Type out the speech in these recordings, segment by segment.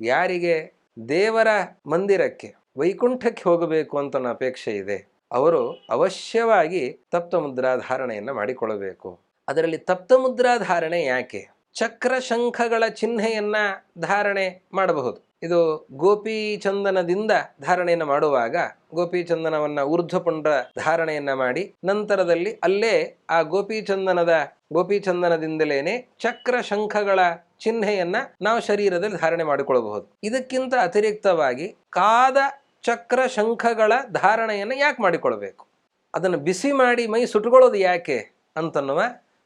ಯಾರಿಗೆ? ದೇವರ ಮಂದಿರಕ್ಕೆ, ವೈಕುಂಠಕ್ಕೆ ಹೋಗಬೇಕು ಅಂತ ಅಪೇಕ್ಷೆ ಇದೆ. ಅವರು ಅವಶ್ಯವಾಗಿ ತಪ್ತ ಮುದ್ರಾಧಾರಣೆಯನ್ನು ಮಾಡಿಕೊಳ್ಳಬೇಕು. ಅದರಲ್ಲಿ ತಪ್ತ ಮುದ್ರಾಧಾರಣೆ ಯಾಕೆ? ಚಕ್ರ ಶಂಖಗಳ ಚಿಹ್ನೆಯನ್ನ ಧಾರಣೆ ಮಾಡಬಹುದು. ಇದು ಗೋಪಿ ಚಂದನದಿಂದ ಧಾರಣೆಯನ್ನು ಮಾಡುವಾಗ ಗೋಪಿ ಚಂದನವನ್ನ ಊರ್ಧ್ವಪುಂಡ ಧಾರಣೆಯನ್ನ ಮಾಡಿ ನಂತರದಲ್ಲಿ ಅಲ್ಲೇ ಆ ಗೋಪಿ ಚಂದನದ ಚಕ್ರ ಶಂಖಗಳ ಚಿಹ್ನೆಯನ್ನ ನಾವು ಶರೀರದಲ್ಲಿ ಧಾರಣೆ ಮಾಡಿಕೊಳ್ಳಬಹುದು. ಇದಕ್ಕಿಂತ ಅತಿರಿಕ್ತವಾಗಿ ಕಾದ ಚಕ್ರ ಶಂಖಗಳ ಧಾರಣೆಯನ್ನು ಯಾಕೆ ಮಾಡಿಕೊಳ್ಬೇಕು ಅದನ್ನು ಬಿಸಿ ಮಾಡಿ ಮೈ ಸುಟ್ಕೊಳ್ಳೋದು ಯಾಕೆ ಅಂತನ್ನುವ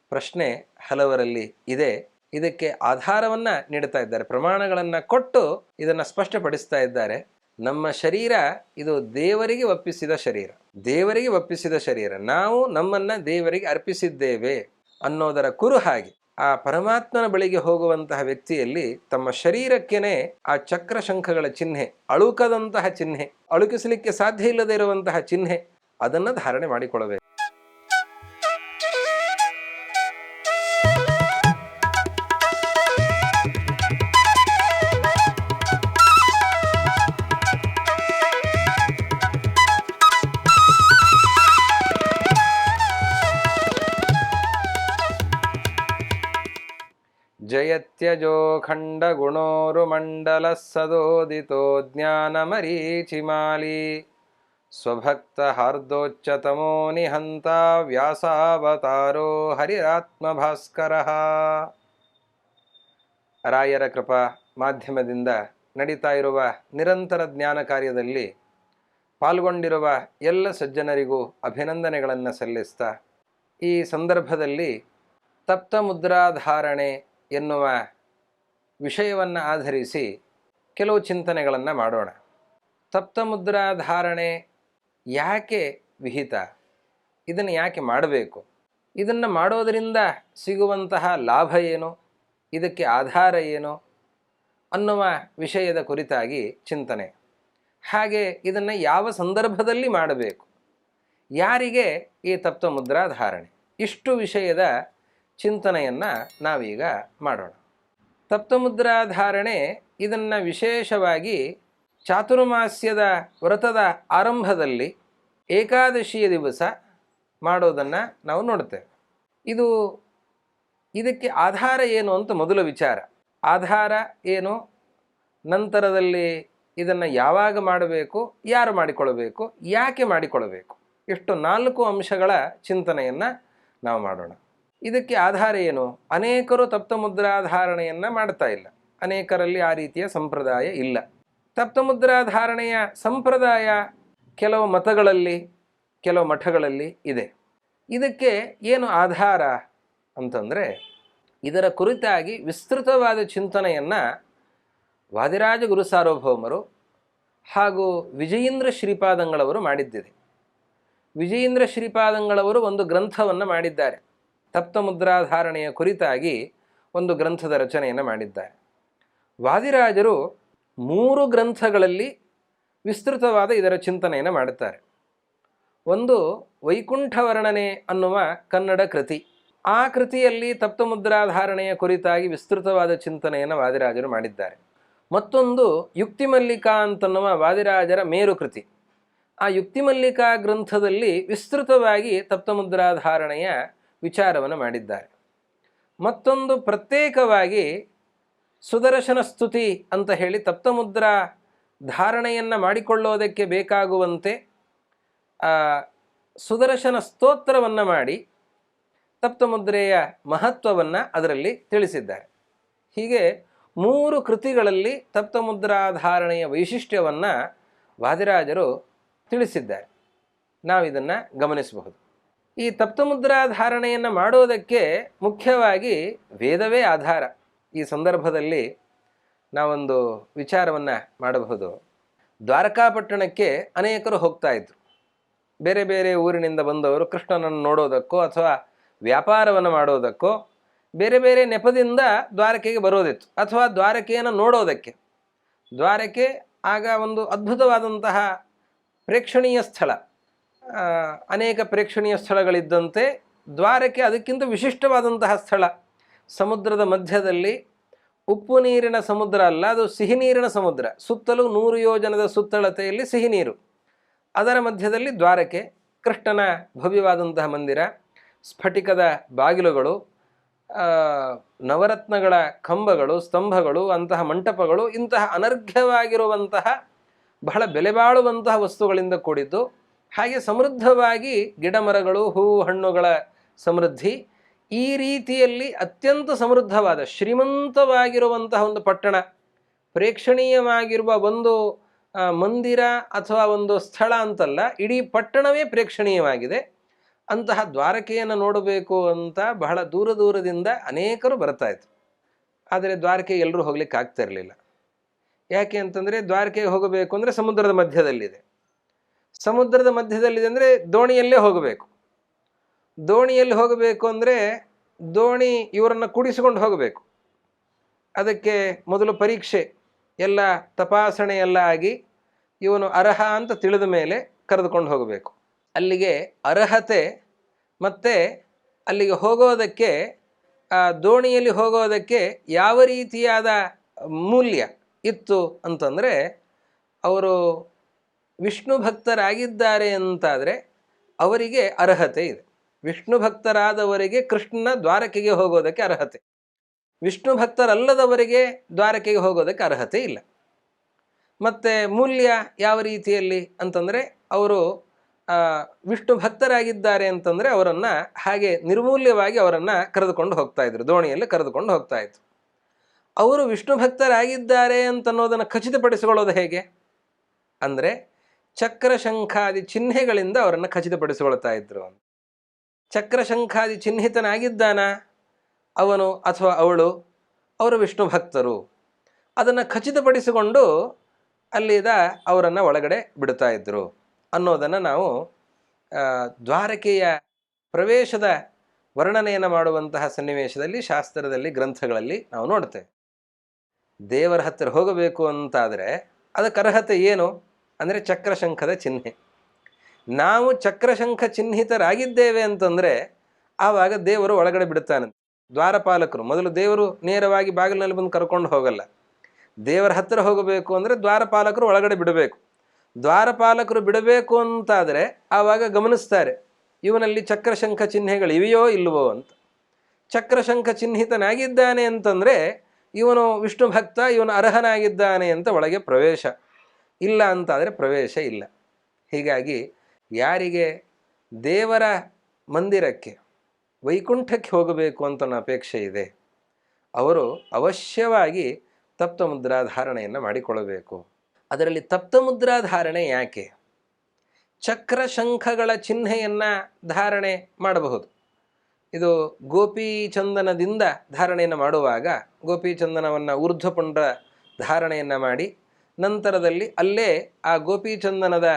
ಪ್ರಶ್ನೆ ಹಲವರಲ್ಲಿ ಇದೆ. ಇದಕ್ಕೆ ಆಧಾರವನ್ನ ನೀಡುತ್ತಾ ಇದ್ದಾರೆ. ಪ್ರಮಾಣಗಳನ್ನ ಕೊಟ್ಟು ಇದನ್ನ ಸ್ಪಷ್ಟಪಡಿಸ್ತಾ ಇದ್ದಾರೆ. ನಮ್ಮ ಶರೀರ ಇದು ದೇವರಿಗೆ ಒಪ್ಪಿಸಿದ ಶರೀರ. ದೇವರಿಗೆ ಒಪ್ಪಿಸಿದ ಶರೀರ. ನಾವು ನಮ್ಮನ್ನ ದೇವರಿಗೆ ಅರ್ಪಿಸಿದ್ದೇವೆ ಅನ್ನೋದರ ಕುರು ಹಾಗೆ. ಆ ಪರಮಾತ್ಮನ ಬಳಿಗೆ ಹೋಗುವಂತಹ ವ್ಯಕ್ತಿಯಲ್ಲಿ ತಮ್ಮ ಶರೀರಕ್ಕೇನೆ ಆ ಚಕ್ರ ಶಂಖಗಳ ಚಿಹ್ನೆ, ಅಳುಕದಂತಹ ಚಿಹ್ನೆ, ಅಳುಕಿಸಲಿಕ್ಕೆ ಸಾಧ್ಯ ಇಲ್ಲದೆ ಇರುವಂತಹ ಚಿಹ್ನೆ ಅದನ್ನು ಧಾರಣೆ ಮಾಡಿಕೊಳ್ಳಬೇಕು. ಜಯತ್ಯಜೋ ಖಂಡಗುಣೋರುಮಂಡಲ ಸದೋದಿತೋ ಜ್ಞಾನಮರೀಚಿಮಾಲಿ ಸ್ವಭಕ್ತ ಹಾರ್ದೋಚ್ಚತಮೋ ನಿಹಂತ ವ್ಯಾಸಾವತಾರೋ ಹರಿರಾತ್ಮಭಾಸ್ಕರ ರಾಯರ ಕೃಪಾ ಮಾಧ್ಯಮದಿಂದ ನಡೀತಾ ಇರುವ ನಿರಂತರ ಜ್ಞಾನ ಕಾರ್ಯದಲ್ಲಿ ಪಾಲ್ಗೊಂಡಿರುವ ಎಲ್ಲ ಸಜ್ಜನರಿಗೂ ಅಭಿನಂದನೆಗಳನ್ನು ಸಲ್ಲಿಸ್ತಾ ಈ ಸಂದರ್ಭದಲ್ಲಿ ತಪ್ತ ಮುದ್ರಾಧಾರಣೆ ಎನ್ನುವ ವಿಷಯವನ್ನು ಆಧರಿಸಿ ಕೆಲವು ಚಿಂತನೆಗಳನ್ನು ಮಾಡೋಣ. ತಪ್ತ ಮುದ್ರಾಧಾರಣೆ ಯಾಕೆ ವಿಹಿತ? ಇದನ್ನು ಯಾಕೆ ಮಾಡಬೇಕು? ಇದನ್ನು ಮಾಡೋದರಿಂದ ಸಿಗುವಂತಹ ಲಾಭ ಏನು? ಇದಕ್ಕೆ ಆಧಾರ ಏನು? ಅನ್ನುವ ವಿಷಯದ ಕುರಿತಾಗಿ ಚಿಂತನೆ. ಹಾಗೆ ಇದನ್ನು ಯಾವ ಸಂದರ್ಭದಲ್ಲಿ ಮಾಡಬೇಕು? ಯಾರಿಗೆ ಈ ತಪ್ತ ಮುದ್ರಾಧಾರಣೆ ಇಷ್ಟು ವಿಷಯದ ಚಿಂತನೆಯನ್ನು ನಾವೀಗ ಮಾಡೋಣ. ತಪ್ತಮುದ್ರಾಧಾರಣೆ ಇದನ್ನು ವಿಶೇಷವಾಗಿ ಚಾತುರ್ಮಾಸ್ಯದ ವ್ರತದ ಆರಂಭದಲ್ಲಿ ಏಕಾದಶಿಯ ದಿವಸ ಮಾಡೋದನ್ನು ನಾವು ನೋಡ್ತೇವೆ. ಇದು ಇದಕ್ಕೆ ಆಧಾರ ಏನು ಅಂತ ಮೊದಲ ವಿಚಾರ. ಆಧಾರ ಏನು? ನಂತರದಲ್ಲಿ ಇದನ್ನು ಯಾವಾಗ ಮಾಡಬೇಕು? ಯಾರು ಮಾಡಿಕೊಳ್ಳಬೇಕು? ಯಾಕೆ ಮಾಡಿಕೊಳ್ಳಬೇಕು? ಇಷ್ಟು ನಾಲ್ಕು ಅಂಶಗಳ ಚಿಂತನೆಯನ್ನು ನಾವು ಮಾಡೋಣ. ಇದಕ್ಕೆ ಆಧಾರ ಏನು? ಅನೇಕರು ತಪ್ತ ಮುದ್ರಾಧಾರಣೆಯನ್ನು ಮಾಡ್ತಾ ಇಲ್ಲ. ಅನೇಕರಲ್ಲಿ ಆ ರೀತಿಯ ಸಂಪ್ರದಾಯ ಇಲ್ಲ. ತಪ್ತ ಮುದ್ರಾಧಾರಣೆಯ ಸಂಪ್ರದಾಯ ಕೆಲವು ಮತಗಳಲ್ಲಿ, ಕೆಲವು ಮಠಗಳಲ್ಲಿ ಇದೆ. ಇದಕ್ಕೆ ಏನು ಆಧಾರ ಅಂತಂದರೆ, ಇದರ ಕುರಿತಾಗಿ ವಿಸ್ತೃತವಾದ ಚಿಂತನೆಯನ್ನು ವಾದಿರಾಜ ಗುರು ಸಾರ್ವಭೌಮರು ಹಾಗೂ ವಿಜಯೇಂದ್ರ ಶ್ರೀಪಾದಂಗಳವರು ಮಾಡಿದ್ದಿದೆ. ವಿಜಯೇಂದ್ರ ಶ್ರೀಪಾದಂಗಳವರು ಒಂದು ಗ್ರಂಥವನ್ನು ಮಾಡಿದ್ದಾರೆ. ತಪ್ತ ಮುದ್ರಾಧಾರಣೆಯ ಕುರಿತಾಗಿ ಒಂದು ಗ್ರಂಥದ ರಚನೆಯನ್ನು ಮಾಡಿದ್ದಾರೆ. ವಾದಿರಾಜರು ಮೂರು ಗ್ರಂಥಗಳಲ್ಲಿ ವಿಸ್ತೃತವಾದ ಇದರ ಚಿಂತನೆಯನ್ನು ಮಾಡುತ್ತಾರೆ. ಒಂದು ವೈಕುಂಠ ವರ್ಣನೆ ಅನ್ನುವ ಕನ್ನಡ ಕೃತಿ. ಆ ಕೃತಿಯಲ್ಲಿ ತಪ್ತಮುದ್ರಾಧಾರಣೆಯ ಕುರಿತಾಗಿ ವಿಸ್ತೃತವಾದ ಚಿಂತನೆಯನ್ನು ವಾದಿರಾಜರು ಮಾಡಿದ್ದಾರೆ. ಮತ್ತೊಂದು ಯುಕ್ತಿ ಮಲ್ಲಿಕಾ ಅಂತನ್ನುವ ವಾದಿರಾಜರ ಮೇರು ಕೃತಿ. ಆ ಯುಕ್ತಿ ಮಲ್ಲಿಕಾ ಗ್ರಂಥದಲ್ಲಿ ವಿಸ್ತೃತವಾಗಿ ತಪ್ತ ಮುದ್ರಾಧಾರಣೆಯ ವಿಚಾರವನ್ನು ಮಾಡಿದ್ದಾರೆ. ಮತ್ತೊಂದು ಪ್ರತ್ಯೇಕವಾಗಿ ಸುದರ್ಶನ ಸ್ತುತಿ ಅಂತ ಹೇಳಿ ತಪ್ತಮುದ್ರಾ ಧಾರಣೆಯನ್ನು ಮಾಡಿಕೊಳ್ಳೋದಕ್ಕೆ ಬೇಕಾಗುವಂತೆ ಸುದರ್ಶನ ಸ್ತೋತ್ರವನ್ನು ಮಾಡಿ ತಪ್ತಮುದ್ರೆಯ ಮಹತ್ವವನ್ನು ಅದರಲ್ಲಿ ತಿಳಿಸಿದ್ದಾರೆ. ಹೀಗೆ ಮೂರು ಕೃತಿಗಳಲ್ಲಿ ತಪ್ತಮುದ್ರಾಧಾರಣೆಯ ವೈಶಿಷ್ಟ್ಯವನ್ನು ವಾದಿರಾಜರು ತಿಳಿಸಿದ್ದಾರೆ. ನಾವಿದನ್ನು ಗಮನಿಸಬಹುದು. ಈ ತಪ್ತಮುದ್ರಾಧಾರಣೆಯನ್ನು ಮಾಡೋದಕ್ಕೆ ಮುಖ್ಯವಾಗಿ ವೇದವೇ ಆಧಾರ. ಈ ಸಂದರ್ಭದಲ್ಲಿ ನಾವೊಂದು ವಿಚಾರವನ್ನು ಮಾಡಬಹುದು. ದ್ವಾರಕಾಪಟ್ಟಣಕ್ಕೆ ಅನೇಕರು ಹೋಗ್ತಾ ಇದ್ರು. ಬೇರೆ ಬೇರೆ ಊರಿನಿಂದ ಬಂದವರು ಕೃಷ್ಣನನ್ನು ನೋಡೋದಕ್ಕೋ ಅಥವಾ ವ್ಯಾಪಾರವನ್ನು ಮಾಡೋದಕ್ಕೋ ಬೇರೆ ಬೇರೆ ನೆಪದಿಂದ ದ್ವಾರಕೆಗೆ ಬರೋದಿತ್ತು. ಅಥವಾ ದ್ವಾರಕೆಯನ್ನು ನೋಡೋದಕ್ಕೆ. ದ್ವಾರಕೆ ಆಗ ಒಂದು ಅದ್ಭುತವಾದಂತಹ ಪ್ರೇಕ್ಷಣೀಯ ಸ್ಥಳ. ಅನೇಕ ಪ್ರೇಕ್ಷಣೀಯ ಸ್ಥಳಗಳಿದ್ದಂತೆ ದ್ವಾರಕೆ ಅದಕ್ಕಿಂತ ವಿಶಿಷ್ಟವಾದಂತಹ ಸ್ಥಳ, ಸಮುದ್ರದ ಮಧ್ಯದಲ್ಲಿ ಉಪ್ಪು ನೀರಿನ ಸಮುದ್ರ ಅಲ್ಲ, ಅದು ಸಿಹಿ ನೀರಿನ ಸಮುದ್ರ, ಸುತ್ತಲೂ ನೂರು ಯೋಜನದ ಸುತ್ತಳತೆಯಲ್ಲಿ ಸಿಹಿ ನೀರು. ಅದರ ಮಧ್ಯದಲ್ಲಿ ದ್ವಾರಕೆ ಕೃಷ್ಣನ ಭವ್ಯವಾದಂತಹ ಮಂದಿರ, ಸ್ಫಟಿಕದ ಬಾಗಿಲುಗಳು ನವರತ್ನಗಳ ಕಂಬಗಳು, ಸ್ತಂಭಗಳು, ಅಂತಹ ಮಂಟಪಗಳು, ಇಂತಹ ಅನರ್ಘ್ಯವಾಗಿರುವಂತಹ ಬಹಳ ಬೆಲೆಬಾಳುವಂತಹ ವಸ್ತುಗಳಿಂದ ಕೂಡಿದ್ದು. ಹಾಗೆ ಸಮೃದ್ಧವಾಗಿ ಗಿಡಮರಗಳು ಹೂವು ಹಣ್ಣುಗಳ ಸಮೃದ್ಧಿ ಈ ರೀತಿಯಲ್ಲಿ ಅತ್ಯಂತ ಸಮೃದ್ಧವಾದ, ಶ್ರೀಮಂತವಾಗಿರುವಂತಹ ಒಂದು ಪಟ್ಟಣ, ಪ್ರೇಕ್ಷಣೀಯವಾಗಿರುವ ಒಂದು ಮಂದಿರ ಅಥವಾ ಒಂದು ಸ್ಥಳ ಅಂತಲ್ಲ, ಇಡೀ ಪಟ್ಟಣವೇ ಪ್ರೇಕ್ಷಣೀಯವಾಗಿದೆ. ಅಂತಹ ದ್ವಾರಕೆಯನ್ನು ನೋಡಬೇಕು ಅಂತ ಬಹಳ ದೂರ ದೂರದಿಂದ ಅನೇಕರು ಬರ್ತಾ ಇತ್ತು ಆದರೆ ದ್ವಾರಕೆ ಎಲ್ಲರೂ ಹೋಗ್ಲಿಕ್ಕೆ ಆಗ್ತಾ ಇರಲಿಲ್ಲ. ಯಾಕೆ ಅಂತಂದರೆ ದ್ವಾರಕೆಗೆ ಹೋಗಬೇಕು ಅಂದರೆ ಸಮುದ್ರದ ಮಧ್ಯದಲ್ಲಿದೆ. ಸಮುದ್ರದ ಮಧ್ಯದಲ್ಲಿದೆ ಅಂದರೆ ದೋಣಿಯಲ್ಲೇ ಹೋಗಬೇಕು. ದೋಣಿಯಲ್ಲಿ ಹೋಗಬೇಕು ಅಂದರೆ ದೋಣಿ ಇವರನ್ನು ಕೂಡಿಸಿಕೊಂಡು ಹೋಗಬೇಕು. ಅದಕ್ಕೆ ಮೊದಲು ಪರೀಕ್ಷೆ, ಎಲ್ಲ ತಪಾಸಣೆ ಎಲ್ಲ ಆಗಿ ಇವನು ಅರ್ಹ ಅಂತ ತಿಳಿದ ಮೇಲೆ ಕರೆದುಕೊಂಡು ಹೋಗಬೇಕು. ಅಲ್ಲಿಗೆ ಅರ್ಹತೆ ಮತ್ತು ಅಲ್ಲಿಗೆ ಹೋಗೋದಕ್ಕೆ ದೋಣಿಯಲ್ಲಿ ಹೋಗೋದಕ್ಕೆ ಯಾವ ರೀತಿಯಾದ ಮೂಲ್ಯ ಇತ್ತು ಅಂತಂದರೆ, ಅವರು ವಿಷ್ಣು ಭಕ್ತರಾಗಿದ್ದಾರೆ ಅಂತಾದರೆ ಅವರಿಗೆ ಅರ್ಹತೆ ಇದೆ. ವಿಷ್ಣು ಭಕ್ತರಾದವರಿಗೆ ಕೃಷ್ಣನ ದ್ವಾರಕೆಗೆ ಹೋಗೋದಕ್ಕೆ ಅರ್ಹತೆ. ವಿಷ್ಣು ಭಕ್ತರಲ್ಲದವರಿಗೆ ದ್ವಾರಕೆಗೆ ಹೋಗೋದಕ್ಕೆ ಅರ್ಹತೆ ಇಲ್ಲ. ಮತ್ತು ಮೂಲ್ಯ ಯಾವ ರೀತಿಯಲ್ಲಿ ಅಂತಂದರೆ ಅವರು ವಿಷ್ಣು ಭಕ್ತರಾಗಿದ್ದಾರೆ ಅಂತಂದರೆ ಅವರನ್ನು ಹಾಗೆ ನಿರ್ಮೂಲ್ಯವಾಗಿ ಅವರನ್ನು ಕರೆದುಕೊಂಡು ಹೋಗ್ತಾ ಇದ್ರು, ದೋಣಿಯಲ್ಲಿ ಕರೆದುಕೊಂಡು ಹೋಗ್ತಾ ಇದ್ದರು ಅವರು ವಿಷ್ಣು ಭಕ್ತರಾಗಿದ್ದಾರೆ ಅಂತನ್ನೋದನ್ನು ಖಚಿತಪಡಿಸಿಕೊಳ್ಳೋದು ಹೇಗೆ? ಅಂದರೆ ಚಕ್ರ ಶಂಖಾದಿ ಚಿಹ್ನೆಗಳಿಂದ ಅವರನ್ನು ಖಚಿತಪಡಿಸಿಕೊಳ್ತಾ ಅಂತ ಚಕ್ರ ಶಂಖಾದಿ ಚಿಹ್ನಿತನಾಗಿದ್ದಾನ? ಅವನು ಅಥವಾ ಅವಳು? ಅವರು ವಿಷ್ಣು ಭಕ್ತರು. ಅದನ್ನು ಖಚಿತಪಡಿಸಿಕೊಂಡು ಅಲ್ಲಿದ ಅವರನ್ನು ಒಳಗಡೆ ಬಿಡ್ತಾ ಇದ್ದರು ಅನ್ನೋದನ್ನು ನಾವು ದ್ವಾರಕೆಯ ಪ್ರವೇಶದ ವರ್ಣನೆಯನ್ನು ಮಾಡುವಂತಹ ಸನ್ನಿವೇಶದಲ್ಲಿ, ಶಾಸ್ತ್ರದಲ್ಲಿ, ಗ್ರಂಥಗಳಲ್ಲಿ ನಾವು ನೋಡ್ತೇವೆ. ದೇವರ ಹತ್ತಿರ ಹೋಗಬೇಕು ಅಂತಾದರೆ, ಅದಕ್ಕೆ ಅರ್ಹತೆ ಏನು? ಅಂದರೆ ಚಕ್ರಶಂಖದ ಚಿಹ್ನೆ. ನಾವು ಚಕ್ರಶಂಖ ಚಿಹ್ನಿತರಾಗಿದ್ದೇವೆ ಅಂತಂದರೆ ಆವಾಗ ದೇವರು ಒಳಗಡೆ ಬಿಡುತ್ತಾನೆ. ದ್ವಾರಪಾಲಕರು, ಮೊದಲು ದೇವರು ನೇರವಾಗಿ ಬಾಗಿಲಿನಲ್ಲಿ ಬಂದು ಕರ್ಕೊಂಡು ಹೋಗಲ್ಲ. ದೇವರ ಹತ್ತಿರ ಹೋಗಬೇಕು ಅಂದರೆ ದ್ವಾರಪಾಲಕರು ಒಳಗಡೆ ಬಿಡಬೇಕು. ದ್ವಾರಪಾಲಕರು ಬಿಡಬೇಕು ಅಂತಾದರೆ ಆವಾಗ ಗಮನಿಸ್ತಾರೆ, ಇವನಲ್ಲಿ ಚಕ್ರಶಂಖ ಚಿಹ್ನೆಗಳು ಇವೆಯೋ ಇಲ್ಲವೋ ಅಂತ. ಚಕ್ರಶಂಖ ಚಿಹ್ನಿತನಾಗಿದ್ದಾನೆ ಅಂತಂದರೆ ಇವನು ವಿಷ್ಣು ಭಕ್ತ, ಇವನು ಅರ್ಹನಾಗಿದ್ದಾನೆ ಅಂತ ಒಳಗೆ ಪ್ರವೇಶ. ಇಲ್ಲ ಅಂತಾದರೆ ಪ್ರವೇಶ ಇಲ್ಲ. ಹೀಗಾಗಿ ಯಾರಿಗೆ ದೇವರ ಮಂದಿರಕ್ಕೆ, ವೈಕುಂಠಕ್ಕೆ ಹೋಗಬೇಕು ಅಂತ ನನ್ನ ಅಪೇಕ್ಷೆ ಇದೆ, ಅವರು ಅವಶ್ಯವಾಗಿ ತಪ್ತ ಮುದ್ರಾಧಾರಣೆಯನ್ನು ಮಾಡಿಕೊಳ್ಳಬೇಕು. ಅದರಲ್ಲಿ ತಪ್ತ ಮುದ್ರಾಧಾರಣೆ ಯಾಕೆ? ಚಕ್ರ ಶಂಖಗಳ ಚಿಹ್ನೆಯನ್ನು ಧಾರಣೆ ಮಾಡಬಹುದು. ಇದು ಗೋಪಿ ಚಂದನದಿಂದ ಧಾರಣೆಯನ್ನು ಮಾಡುವಾಗ ಗೋಪಿ ಚಂದನವನ್ನು ಊರ್ಧ್ವಪುಂಡ್ರ ಧಾರಣೆಯನ್ನು ಮಾಡಿ ನಂತರದಲ್ಲಿ ಅಲ್ಲೇ ಆ ಗೋಪಿಚಂದನದ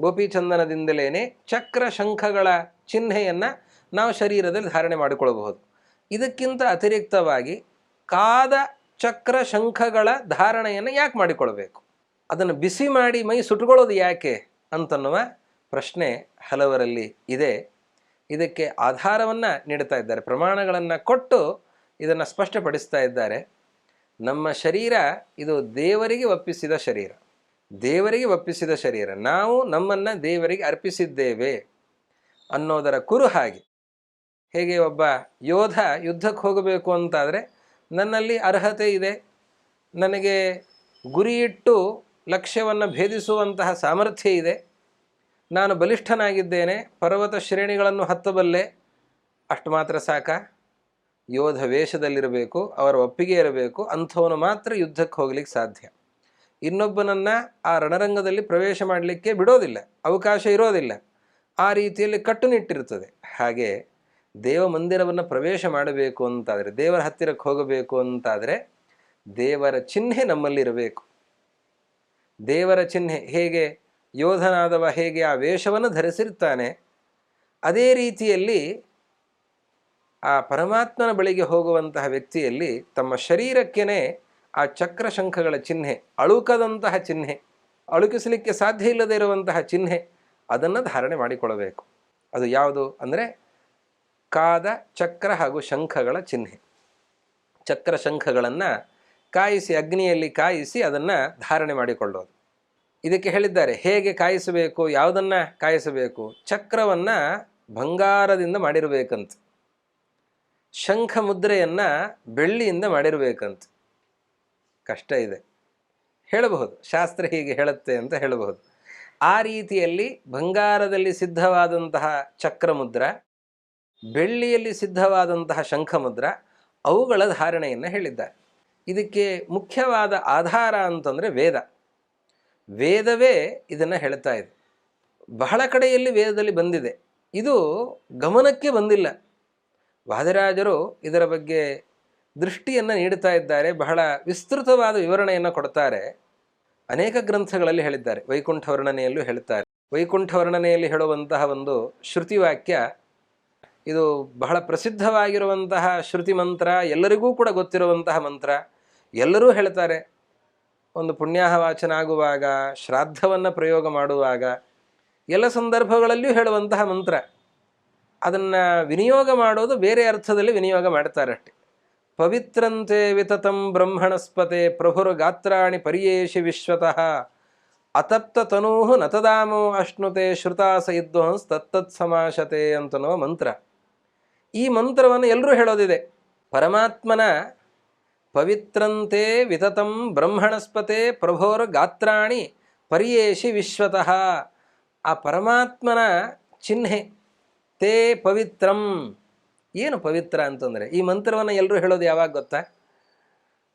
ಗೋಪಿಚಂದನದಿಂದಲೇ ಚಕ್ರ ಶಂಖಗಳ ಚಿಹ್ನೆಯನ್ನು ನಾವು ಶರೀರದಲ್ಲಿ ಧಾರಣೆ ಮಾಡಿಕೊಳ್ಳಬಹುದು. ಇದಕ್ಕಿಂತ ಅತಿರಿಕ್ತವಾಗಿ ಕಾದ ಚಕ್ರ ಶಂಖಗಳ ಧಾರಣೆಯನ್ನು ಯಾಕೆ ಮಾಡಿಕೊಳ್ಬೇಕು ಅದನ್ನು ಬಿಸಿ ಮಾಡಿ ಮೈ ಸುಟ್ಕೊಳ್ಳೋದು ಯಾಕೆ ಅಂತನ್ನುವ ಪ್ರಶ್ನೆ ಹಲವರಲ್ಲಿ ಇದೆ. ಇದಕ್ಕೆ ಆಧಾರವನ್ನು ನೀಡ್ತಾ ಇದ್ದಾರೆ, ಪ್ರಮಾಣಗಳನ್ನು ಕೊಟ್ಟು ಇದನ್ನು ಸ್ಪಷ್ಟಪಡಿಸ್ತಾ ಇದ್ದಾರೆ. ನಮ್ಮ ಶರೀರ ಇದು ದೇವರಿಗೆ ಒಪ್ಪಿಸಿದ ಶರೀರ. ದೇವರಿಗೆ ಒಪ್ಪಿಸಿದ ಶರೀರ. ನಾವು ನಮ್ಮನ್ನು ದೇವರಿಗೆ ಅರ್ಪಿಸಿದ್ದೇವೆ ಅನ್ನೋದರ ಕುರು ಹಾಗೆ. ಹೇಗೆ ಒಬ್ಬ ಯೋಧ ಯುದ್ಧಕ್ಕೆ ಹೋಗಬೇಕು ಅಂತಾದರೆ, ನನ್ನಲ್ಲಿ ಅರ್ಹತೆ ಇದೆ. ನನಗೆ ಗುರಿಯಿಟ್ಟು ಲಕ್ಷ್ಯವನ್ನು ಭೇದಿಸುವಂತಹ ಸಾಮರ್ಥ್ಯ ಇದೆ. ನಾನು ಬಲಿಷ್ಠನಾಗಿದ್ದೇನೆ. ಪರ್ವತ ಶ್ರೇಣಿಗಳನ್ನು ಹತ್ತಬಲ್ಲೆ. ಅಷ್ಟು ಮಾತ್ರ ಸಾಕ? ಯೋಧ ವೇಷದಲ್ಲಿರಬೇಕು, ಅವರ ಒಪ್ಪಿಗೆ ಇರಬೇಕು, ಅಂಥವನು ಮಾತ್ರ ಯುದ್ಧಕ್ಕೆ ಹೋಗ್ಲಿಕ್ಕೆ ಸಾಧ್ಯ. ಇನ್ನೊಬ್ಬನನ್ನು ಆ ರಣರಂಗದಲ್ಲಿ ಪ್ರವೇಶ ಮಾಡಲಿಕ್ಕೆ ಬಿಡೋದಿಲ್ಲ, ಅವಕಾಶ ಇರೋದಿಲ್ಲ. ಆ ರೀತಿಯಲ್ಲಿ ಕಟ್ಟುನಿಟ್ಟಿರುತ್ತದೆ. ಹಾಗೆ ದೇವ ಮಂದಿರವನ್ನು ಪ್ರವೇಶ ಮಾಡಬೇಕು ಅಂತಾದರೆ, ದೇವರ ಹತ್ತಿರಕ್ಕೆ ಹೋಗಬೇಕು ಅಂತಾದರೆ, ದೇವರ ಚಿಹ್ನೆ ನಮ್ಮಲ್ಲಿರಬೇಕು. ದೇವರ ಚಿಹ್ನೆ ಹೇಗೆ, ಯೋಧನಾದವ ಹೇಗೆ ಆ ವೇಷವನ್ನು ಧರಿಸಿರ್ತಾನೆ, ಅದೇ ರೀತಿಯಲ್ಲಿ ಆ ಪರಮಾತ್ಮನ ಬಳಿಗೆ ಹೋಗುವಂತಹ ವ್ಯಕ್ತಿಯಲ್ಲಿ ತಮ್ಮ ಶರೀರಕ್ಕೇನೆ ಆ ಚಕ್ರ ಶಂಖಗಳ ಚಿಹ್ನೆ, ಅಳುಕದಂತಹ ಚಿಹ್ನೆ, ಅಳುಕಿಸಲಿಕ್ಕೆ ಸಾಧ್ಯ ಇಲ್ಲದೆ ಇರುವಂತಹ ಚಿಹ್ನೆ, ಅದನ್ನು ಧಾರಣೆ ಮಾಡಿಕೊಳ್ಳಬೇಕು. ಅದು ಯಾವುದು ಅಂದರೆ ಕಾದ, ಚಕ್ರ ಹಾಗೂ ಶಂಖಗಳ ಚಿಹ್ನೆ. ಚಕ್ರ ಶಂಖಗಳನ್ನು ಕಾಯಿಸಿ, ಅಗ್ನಿಯಲ್ಲಿ ಕಾಯಿಸಿ ಅದನ್ನು ಧಾರಣೆ ಮಾಡಿಕೊಳ್ಳೋದು. ಇದಕ್ಕೆ ಹೇಳಿದ್ದಾರೆ, ಹೇಗೆ ಕಾಯಿಸಬೇಕು, ಯಾವುದನ್ನು ಕಾಯಿಸಬೇಕು? ಚಕ್ರವನ್ನು ಬಂಗಾರದಿಂದ ಮಾಡಿರಬೇಕಂತ. ಶಂಖ ಮುದ್ರೆಯನ್ನು ಬೆಳ್ಳಿಯಿಂದ ಮಾಡಿರಬೇಕಂತ. ಕಷ್ಟ ಇದೆ. ಹೇಳಬಹುದು. ಶಾಸ್ತ್ರ ಹೀಗೆ ಹೇಳುತ್ತೆ ಅಂತ ಹೇಳಬಹುದು. ಆ ರೀತಿಯಲ್ಲಿ ಬಂಗಾರದಲ್ಲಿ ಸಿದ್ಧವಾದಂತಹ ಚಕ್ರಮುದ್ರ, ಬೆಳ್ಳಿಯಲ್ಲಿ ಸಿದ್ಧವಾದಂತಹ ಶಂಖಮುದ್ರ, ಅವುಗಳ ಧಾರಣೆಯನ್ನು ಹೇಳಿದ್ದಾರೆ. ಇದಕ್ಕೆ ಮುಖ್ಯವಾದ ಆಧಾರ ಅಂತಂದರೆ ವೇದ. ವೇದವೇ ಇದನ್ನು ಹೇಳ್ತಾ ಇದೆ. ಬಹಳ ಕಡೆಯಲ್ಲಿ ವೇದದಲ್ಲಿ ಬಂದಿದೆ. ಇದು ಗಮನಕ್ಕೆ ಬಂದಿಲ್ಲ. ವಾದಿರಾಜರು ಇದರ ಬಗ್ಗೆ ದೃಷ್ಟಿಯನ್ನು ನೀಡುತ್ತಾ ಇದ್ದಾರೆ, ಬಹಳ ವಿಸ್ತೃತವಾದ ವಿವರಣೆಯನ್ನು ಕೊಡ್ತಾರೆ. ಅನೇಕ ಗ್ರಂಥಗಳಲ್ಲಿ ಹೇಳಿದ್ದಾರೆ, ವೈಕುಂಠ ವರ್ಣನೆಯಲ್ಲೂ ಹೇಳುತ್ತಾರೆ ವೈಕುಂಠ ವರ್ಣನೆಯಲ್ಲಿ ಹೇಳುವಂತಹ ಒಂದು ಶ್ರುತಿ ವಾಕ್ಯ ಇದು ಬಹಳ ಪ್ರಸಿದ್ಧವಾಗಿರುವಂತಹ ಶ್ರುತಿ ಮಂತ್ರ, ಎಲ್ಲರಿಗೂ ಕೂಡ ಗೊತ್ತಿರುವಂತಹ ಮಂತ್ರ. ಎಲ್ಲರೂ ಹೇಳ್ತಾರೆ, ಒಂದು ಪುಣ್ಯಾಹ ವಾಚನ ಆಗುವಾಗ, ಶ್ರಾದ್ದವನ್ನು ಪ್ರಯೋಗ ಮಾಡುವಾಗ, ಎಲ್ಲ ಸಂದರ್ಭಗಳಲ್ಲಿಯೂ ಹೇಳುವಂತಹ ಮಂತ್ರ. ಅದನ್ನು ವಿನಿಯೋಗ ಮಾಡೋದು ಬೇರೆ ಅರ್ಥದಲ್ಲಿ ವಿನಿಯೋಗ ಮಾಡ್ತಾರಷ್ಟೆ ಪವಿತ್ರಂತೆ ವಿತತಂ ಬ್ರಹ್ಮಣಸ್ಪತೆ ಪ್ರಭುರ ಗಾತ್ರಾಣಿ ಪರಿಯೇಶಿ ವಿಶ್ವತಃ. ಅತಪ್ತ ತನೂಹು ನತದಾಮೋ ಅಶ್ನುತೆ ಶ್ರುತಾಸ ಇದ್ವಂಸ್ ತತ್ತತ್ ಸಮಾಶತೆ ಅಂತನೋ ಮಂತ್ರ. ಈ ಮಂತ್ರವನ್ನು ಎಲ್ಲರೂ ಹೇಳೋದಿದೆ. ಪರಮಾತ್ಮನ ಪವಿತ್ರಂತೆ ವಿತತಂ ಬ್ರಹ್ಮಣಸ್ಪತೆ ಪ್ರಭೋರ್ ಗಾತ್ರಾಣಿ ಪರಿಯೇಶಿ ವಿಶ್ವತಃ. ಆ ಪರಮಾತ್ಮನ ಚಿಹ್ನೆ ತೇ ಪವಿತ್ರಂ. ಏನು ಪವಿತ್ರ ಅಂತಂದರೆ, ಈ ಮಂತ್ರವನ್ನು ಎಲ್ಲರೂ ಹೇಳೋದು ಯಾವಾಗ ಗೊತ್ತಾ?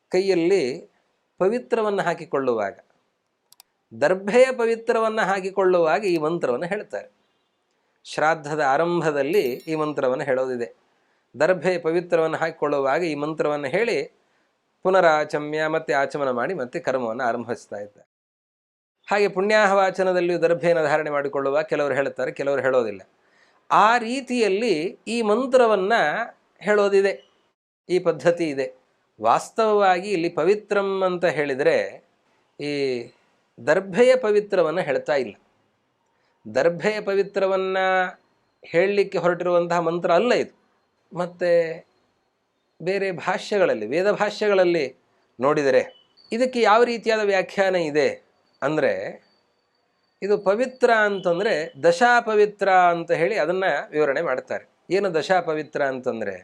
ಕೈಯಲ್ಲಿ ಪವಿತ್ರವನ್ನು ಹಾಕಿಕೊಳ್ಳುವಾಗ. ದರ್ಭೆಯ ಪವಿತ್ರವನ್ನು ಹಾಕಿಕೊಳ್ಳುವಾಗ ಈ ಮಂತ್ರವನ್ನು ಹೇಳ್ತಾರೆ. ಶ್ರಾದ್ದದ ಆರಂಭದಲ್ಲಿ ಈ ಮಂತ್ರವನ್ನು ಹೇಳೋದಿದೆ. ದರ್ಭೆ ಪವಿತ್ರವನ್ನು ಹಾಕಿಕೊಳ್ಳುವಾಗ ಈ ಮಂತ್ರವನ್ನು ಹೇಳಿ ಪುನರಾಚಮ್ಯ ಮತ್ತೆ ಆಚಮನ ಮಾಡಿ ಮತ್ತೆ ಕರ್ಮವನ್ನು ಆರಂಭಿಸ್ತಾ ಇದ್ದಾರೆ. ಹಾಗೆ ಪುಣ್ಯಾಹವಾಚನದಲ್ಲಿಯೂ ದರ್ಭೆಯನ್ನು ಧಾರಣೆ ಮಾಡಿಕೊಳ್ಳುವ ಕೆಲವರು ಹೇಳುತ್ತಾರೆ ಕೆಲವರು ಹೇಳೋದಿಲ್ಲ. ಆ ರೀತಿಯಲ್ಲಿ ಈ ಮಂತ್ರವನ್ನು ಹೇಳೋದಿದೆ. ಈ ಪದ್ಧತಿ ಇದೆ. ವಾಸ್ತವವಾಗಿ ಇಲ್ಲಿ ಪವಿತ್ರಂ ಅಂತ ಹೇಳಿದರೆ ಈ ದರ್ಭೆಯ ಪವಿತ್ರವನ್ನು ಹೇಳ್ತಾ ಇಲ್ಲ. ದರ್ಭೆಯ ಪವಿತ್ರವನ್ನು ಹೇಳಲಿಕ್ಕೆ ಹೊರಟಿರುವಂತಹ ಮಂತ್ರ ಅಲ್ಲ ಇದು. ಮತ್ತು ಬೇರೆ ಭಾಷ್ಯಗಳಲ್ಲಿ, ವೇದ ಭಾಷ್ಯಗಳಲ್ಲಿ ನೋಡಿದರೆ ಇದಕ್ಕೆ ಯಾವ ರೀತಿಯಾದ ವ್ಯಾಖ್ಯಾನ ಇದೆ ಅಂದರೆ ಇದು ಪವಿತ್ರ ಅಂತಂದರೆ ದಶಾಪವಿತ್ರ ಅಂತ ಹೇಳಿ ಅದನ್ನು ವಿವರಣೆ ಮಾಡ್ತಾರೆ. ಏನು ದಶಾಪವಿತ್ರ ಅಂತಂದರೆ?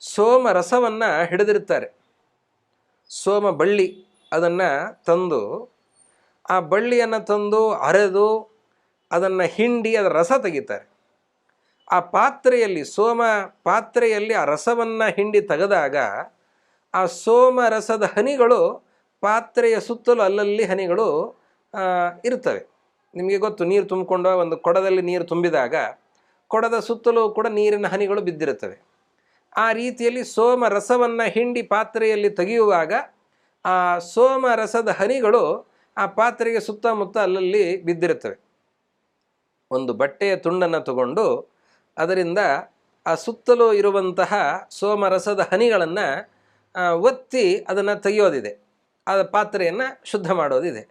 ಸೋಮ ರಸವನ್ನು ಹಿಡಿದಿರ್ತಾರೆ ಸೋಮ ಬಳ್ಳಿ ಅದನ್ನು ತಂದು, ಆ ಬಳ್ಳಿಯನ್ನು ತಂದು ಅರೆದು ಅದನ್ನು ಹಿಂಡಿ ಅದರ ರಸ ತೆಗಿತಾರೆ. ಆ ಪಾತ್ರೆಯಲ್ಲಿ, ಸೋಮ ಪಾತ್ರೆಯಲ್ಲಿ ಆ ರಸವನ್ನು ಹಿಂಡಿ ತೆಗೆದಾಗ ಆ ಸೋಮ ರಸದ ಹನಿಗಳು ಪಾತ್ರೆಯ ಸುತ್ತಲೂ ಅಲ್ಲಲ್ಲಿ ಹನಿಗಳು ಆ, ಇರ್ತವೆ ನಿಮಗೆ ಗೊತ್ತು ನೀರು ತುಂಬಿಕೊಂಡು ಒಂದು ಕೊಡದಲ್ಲಿ ನೀರು ತುಂಬಿದಾಗ ಕೊಡದ ಸುತ್ತಲೂ ಕೂಡ ನೀರಿನ ಹನಿಗಳು ಬಿದ್ದಿರುತ್ತವೆ. ಆ ರೀತಿಯಲ್ಲಿ ಸೋಮ ರಸವನ್ನು ಹಿಂಡಿ ಪಾತ್ರೆಯಲ್ಲಿ ತೆಗೆಯುವಾಗ ಆ ಸೋಮ ರಸದ ಹನಿಗಳು ಆ ಪಾತ್ರೆಗೆ ಸುತ್ತಮುತ್ತ ಅಲ್ಲಲ್ಲಿ ಬಿದ್ದಿರುತ್ತವೆ. ಒಂದು ಬಟ್ಟೆಯ ತುಂಡನ್ನು ತಗೊಂಡು ಅದರಿಂದ ಆ ಸುತ್ತಲೂ ಇರುವಂತಹ ಸೋಮರಸದ ಹನಿಗಳನ್ನು ಒತ್ತಿ ಅದನ್ನು ತೆಗೆಯೋದಿದೆ. ಆ ಪಾತ್ರೆಯನ್ನು ಶುದ್ಧ ಮಾಡೋದಿದೆ.